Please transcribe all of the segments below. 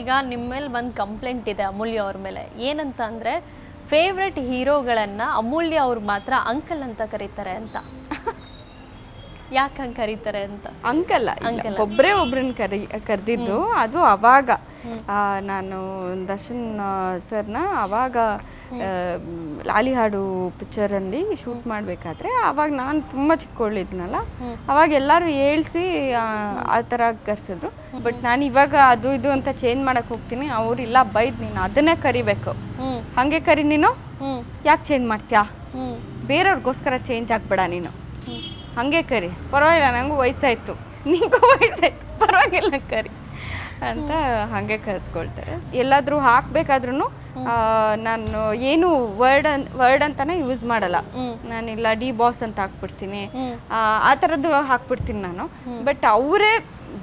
ಈಗ ನಿಮ್ಮ ಮೇಲೆ ಒಂದು ಕಂಪ್ಲೇಂಟ್ ಇದೆ ಅಮೂಲ್ಯ ಅವ್ರ ಮೇಲೆ. ಏನಂತ ಅಂದರೆ ಫೇವ್ರೆಟ್ ಹೀರೋಗಳನ್ನು ಅಮೂಲ್ಯ ಅವ್ರು ಮಾತ್ರ ಅಂಕಲ್ ಅಂತ ಕರೀತಾರೆ ಅಂತ. ಯಾಕೆ ಹಂಗೆ ಕರೀತಾರೆ ಅಂತ? ಅಂಕಲ್ಲ ಅಂಕಲ್ ಒಬ್ರೇ ಒಬ್ರನ್ನ ಕರಿ ಕರೆದಿದ್ದು ಅದು ಅವಾಗ. ನಾನು ದರ್ಶನ್ ಸರ್ನ ಅವಾಗ ಆ, ಲಾಲಿ ಹಾಡು ಪಿಕ್ಚರಲ್ಲಿ ಶೂಟ್ ಮಾಡಬೇಕಾದ್ರೆ ಅವಾಗ ನಾನು ತುಂಬ ಚಿಕ್ಕವಳಿದ್ನಲ್ಲ ಅವಾಗ ಎಲ್ಲರೂ ಹೇಳ್ಸಿ ಆ ಥರ ಕರೆಸಿದ್ರು. ಬಟ್ ನಾನು ಇವಾಗ ಅದು ಇದು ಅಂತ ಚೇಂಜ್ ಮಾಡಕ್ಕೆ ಹೋಗ್ತೀನಿ ಅವ್ರು ಇಲ್ಲ ಬೈದ್ ನೀನು ಅದನ್ನೇ ಕರಿಬೇಕು. ಹಂಗೆ ಕರಿ ನೀನು? ಯಾಕೆ ಚೇಂಜ್ ಮಾಡ್ತೀಯಾ? ಬೇರೆಯವ್ರಿಗೋಸ್ಕರ ಚೇಂಜ್ ಆಗ್ಬೇಡ ನೀನು. ಹಾಗೆ ಕರಿ. ಪರವಾಗಿಲ್ಲ ನನಗೂ ವಯಸ್ಸಾಯ್ತು. ನಿಂಗೂ ವಯಸ್ಸಾಯ್ತು. ಪರವಾಗಿಲ್ಲ ಕರಿ. ಅಂತ ಹಾಗೆ ಕರೆಸ್ಕೊಳ್ತಾರೆ ಎಲ್ಲಾದರೂ ಹಾಕ್ಬೇಕಾದ್ರೂ ನಾನು ಏನು ವರ್ಡ್ ವರ್ಡ್ ಅಂತಾನೆ ಯೂಸ್ ಮಾಡಲ್ಲ. ನಾನಿಲ್ಲ ಡಿ ಬಾಸ್ ಅಂತ ಹಾಕ್ಬಿಡ್ತೀನಿ. ಆ, ಥರದ್ದು ಹಾಕ್ಬಿಡ್ತೀನಿ ನಾನು. ಬಟ್ ಅವರೇ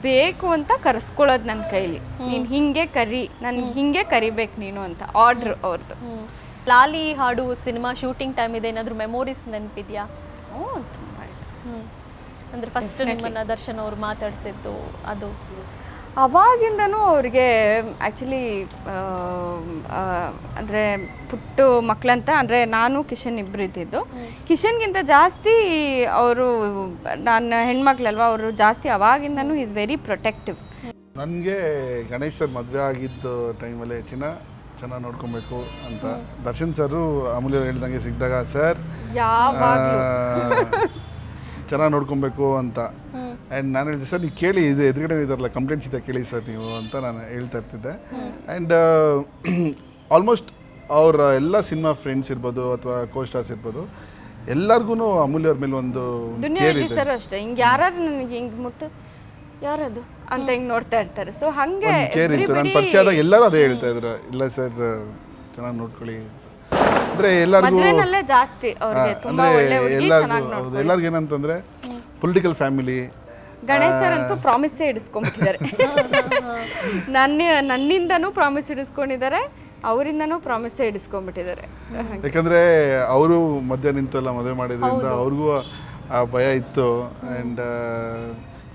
ಬೇಕು ಅಂತ ಕರೆಸ್ಕೊಳ್ಳೋದು ನನ್ನ ಕೈಲಿ. ನೀನು ಹಿಂಗೆ ಕರಿ ನನ್ಗೆ ಹಿಂಗೆ ಕರಿಬೇಕು ನೀನು ಅಂತ ಆರ್ಡ್ರ್ ಅವ್ರದ್ದು ಲಾಲಿ ಹಾಡು ಸಿನಿಮಾ ಶೂಟಿಂಗ್ ಟೈಮ್ ಇದೆ ಏನಾದರೂ ಮೆಮೊರೀಸ್ ನೆನಪಿದೆಯಾ? ಹ್ಞೂ ತುಂಬ ಅಂದರೆ ಫಸ್ಟ್ ನಿಮ್ಮನ್ನ ದರ್ಶನ್ ಅವ್ರು ಮಾತಾಡ್ಸಿದ್ದು ಅದು. ಅವಾಗಿಂದನೂ ಅವ್ರಿಗೆ ಆ್ಯಕ್ಚುಲಿ ಅಂದರೆ ಪುಟ್ಟು ಮಕ್ಕಳಂತ ಅಂದರೆ ನಾನು ಕಿಶನ್ ಇಬ್ಬರು ಇದ್ದಿದ್ದು. ಕಿಶನ್ಗಿಂತ ಜಾಸ್ತಿ ಅವರು ನನ್ನ ಹೆಣ್ಮಕ್ಳಲ್ವ ಅವರು ಜಾಸ್ತಿ ಅವಾಗಿಂದನೂ ಈಸ್ ವೆರಿ ಪ್ರೊಟೆಕ್ಟಿವ್ ನನಗೆ ಗಣೇಶ್ ಸರ್ ಮದುವೆ ಆಗಿದ್ದ ಟೈಮಲ್ಲಿ ಹೆಚ್ಚಿನ ಚೆನ್ನಾಗಿ ನೋಡ್ಕೊಬೇಕು ಅಂತ. ದರ್ಶನ್ ಸರು ಅಮೂಲ್ಯ ಹೇಳಿದಂಗೆ ಸಿಕ್ಕಿದಾಗ ಸರ್ ಚೆನ್ನಾಗಿ ನೋಡ್ಕೊಬೇಕು ಅಂತ. ಆ್ಯಂಡ್ ನಾನು ಹೇಳಿದೆ ಸರ್ ನೀವು ಕೇಳಿ ಇದು ಎದುರುಗಡೆ ಇದ್ದಾರಲ್ಲ ಕಂಪ್ಲೇಂಟ್ಸ್ ಇದೆ ಕೇಳಿ ಸರ್ ನೀವು ಅಂತ ನಾನು ಹೇಳ್ತಾ ಇರ್ತಿದ್ದೆ. ಆ್ಯಂಡ್ ಆಲ್ಮೋಸ್ಟ್ ಅವರ ಎಲ್ಲ ಸಿನಿಮಾ ಫ್ರೆಂಡ್ಸ್ ಇರ್ಬೋದು ಅಥವಾ ಕೋ ಸ್ಟಾರ್ಸ್ ಇರ್ಬೋದು ಎಲ್ಲರಿಗೂ ಅಮೂಲ್ಯ ಅವ್ರ ಮೇಲೆ ಒಂದು ಕೇರ್ ಇದೆ ಸರ್ ಅಷ್ಟೇ. ಹಿಂಗೆ ಯಾರು ನನಗೆ ಹಿಂಗೆ ಮುಟ್ಟು ಯಾರದು ಅಂತ ಹಿಂಗೆ ನೋಡ್ತಾ ಇರ್ತಾರೆ. ಸೊ ಹಂಗೆ ಕೇರ್ ಇತ್ತು ನಾನು ಪರಿಚಯ ಆದಾಗ ಎಲ್ಲರೂ ಅದೇ ಹೇಳ್ತಾ ಇದ್ರು. ಇಲ್ಲ ಸರ್ ಚೆನ್ನಾಗಿ ನೋಡ್ಕೊಳ್ಳಿ ಅಂದ್ರೆ ಎಲ್ಲರಿಗೂ ಮದ್ವೆನಲ್ಲೇ ಜಾಸ್ತಿ ಅವ್ರಿಗೆ ತುಂಬಾ ಅಂದ್ರೆ ಒಳ್ಳೆ ಹುಡುಗಿ ಎಲ್ಲರಿಗೂ ಚೆನ್ನಾಗಿ ಹೌದು. ಎಲ್ಲರಿಗೂ ಏನಂತಂದ್ರೆ ಪೊಲಿಟಿಕಲ್ ಫ್ಯಾಮಿಲಿ ಗಣೇಶ್ ಸರ್ ಅಂತೂ ಪ್ರಾಮಿಸೇ ಇಡಿಸ್ಕೊಂಡ್ಬಿಟ್ಟಿದ್ದಾರೆ. ನನ್ನ ನನ್ನಿಂದನೂ ಪ್ರಾಮಿಸ್ ಇಡಿಸ್ಕೊಂಡಿದ್ದಾರೆ ಅವರಿಂದನೂ ಪ್ರಾಮಿಸೇ ಇಡಿಸ್ಕೊಂಡ್ಬಿಟ್ಟಿದ್ದಾರೆ. ಯಾಕಂದ್ರೆ ಅವರು ಮಧ್ಯ ನಿಂತಲ್ಲ ಮದುವೆ ಮಾಡಿದ್ರಿಂದ ಅವ್ರಿಗೂ ಆ ಭಯ ಇತ್ತು. ಆ್ಯಂಡ್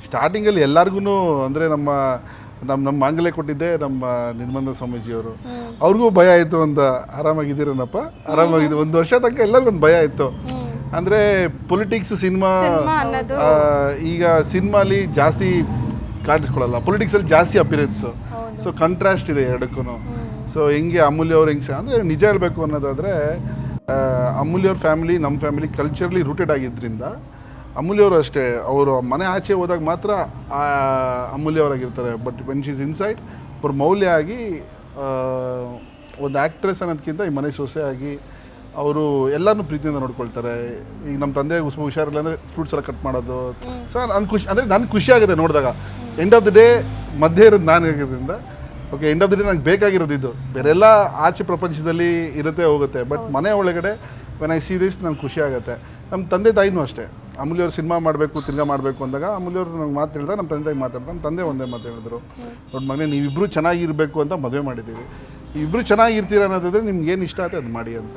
ಸ್ಟಾರ್ಟಿಂಗಲ್ಲಿ ಎಲ್ಲರಿಗೂ ಅಂದರೆ ನಮ್ಮ ನಮ್ಮ ನಮ್ಮ ಮಾಂಗಲ್ಯ ಕೊಟ್ಟಿದ್ದೆ ನಮ್ಮ ನಿರ್ಮಂದ ಸ್ವಾಮೀಜಿಯವರು. ಅವ್ರಿಗೂ ಭಯ ಆಯಿತು ಅಂತ. ಆರಾಮಾಗಿದ್ದೀರನಪ್ಪ? ಆರಾಮಾಗಿದೆ ಒಂದು ವರ್ಷ ತನಕ ಎಲ್ಲರಿಗೂ ಒಂದು ಭಯ ಇತ್ತು. ಅಂದರೆ ಪೊಲಿಟಿಕ್ಸ್ ಸಿನಿಮಾ ಈಗ ಸಿನಿಮಾಲಿ ಜಾಸ್ತಿ ಕಾಣಿಸ್ಕೊಳ್ಳಲ್ಲ. ಪೊಲಿಟಿಕ್ಸಲ್ಲಿ ಜಾಸ್ತಿ ಅಪಿರೆನ್ಸ್ ಸೊ ಕಂಟ್ರಾಸ್ಟ್ ಇದೆ ಎರಡಕ್ಕೂ ಸೊ ಹಿಂಗೆ ಅಮೂಲ್ಯ ಅವ್ರು ಹೆಂಗೆ ಅಂದರೆ ನಿಜ ಹೇಳಬೇಕು ಅನ್ನೋದಾದ್ರೆ ಅಮೂಲ್ಯ ಅವ್ರ ಫ್ಯಾಮಿಲಿ ನಮ್ಮ ಫ್ಯಾಮಿಲಿ ಕಲ್ಚರ್ಲಿ ರೂಟೆಡ್ ಆಗಿದ್ದರಿಂದ ಅಮೂಲ್ಯವರು ಅಷ್ಟೇ. ಅವರು ಮನೆ ಆಚೆ ಹೋದಾಗ ಮಾತ್ರ ಅಮೂಲ್ಯವರಾಗಿರ್ತಾರೆ ಬಟ್ ವೆನ್ ಶೀಸ್ ಇನ್ಸೈಡ್ ಅವ್ರ ಮೌಲ್ಯ ಆಗಿ ಒಂದು ಆ್ಯಕ್ಟ್ರೆಸ್ ಅನ್ನೋದಕ್ಕಿಂತ ಈ ಮನೆ ಸೊಸೆ ಆಗಿ ಅವರು ಎಲ್ಲರನ್ನೂ ಪ್ರೀತಿಯಿಂದ ನೋಡ್ಕೊಳ್ತಾರೆ. ಈಗ ನಮ್ಮ ತಂದೆ ಸ್ವಲ್ಪ ಹುಷಾರಿಲ್ಲ ಅಂದರೆ ಫ್ರೂಟ್ಸ್ ಎಲ್ಲ ಕಟ್ ಮಾಡೋದು. ಸೊ ನಾನು ಖುಷಿ ಅಂದರೆ ನನಗೆ ಖುಷಿ ಆಗುತ್ತೆ ನೋಡಿದಾಗ. ಎಂಡ್ ಆಫ್ ದ ಡೇ ಮಧ್ಯೆ ಇರೋದು ನಾನು ಇರೋದ್ರಿಂದ okay end of the day ನಂಗೆ ಬೇಕಾಗಿರೋದು ಇದು. ಬೇರೆಲ್ಲ ಆಚೆ ಪ್ರಪಂಚದಲ್ಲಿ ಇರುತ್ತೆ ಹೋಗುತ್ತೆ. ಬಟ್ ಮನೆ ಒಳಗಡೆ ವೆನ್ ಐ ಸಿ ದಿಸ್ ನಂಗೆ ಖುಷಿ ಆಗುತ್ತೆ. ನಮ್ಮ ತಂದೆ ತಾಯಿನೂ ಅಷ್ಟೇ. ಅಮೂಲ್ಯ ಅವ್ರು ಸಿನಿಮಾ ಮಾಡಬೇಕು ತಿರ್ಗಾ ಮಾಡಬೇಕು ಅಂದಾಗ ಅಮೂಲ್ಯ ಅವ್ರು ನಂಗೆ ಮಾತು ಹೇಳಿದಾಗ ನಮ್ಮ ತಂದೆ ತಾಯಿ ಮಾತಾಡ್ತಾರೆ. ನಮ್ಮ ತಂದೆ ಒಂದೇ ಮಾತು ಹೇಳಿದ್ರು. ನೋಡಿ ಮಗನೇ ನೀವಿಬ್ಬರು ಚೆನ್ನಾಗಿರಬೇಕು ಅಂತ ಮದುವೆ ಮಾಡಿದ್ದೀವಿ ಇಬ್ಬರು ಚೆನ್ನಾಗಿರ್ತೀರ ಅನ್ನೋದಾದರೆ ನಿಮ್ಗೆ ಏನು ಇಷ್ಟ ಆಗುತ್ತೆ ಅದು ಮಾಡಿ ಅಂತ.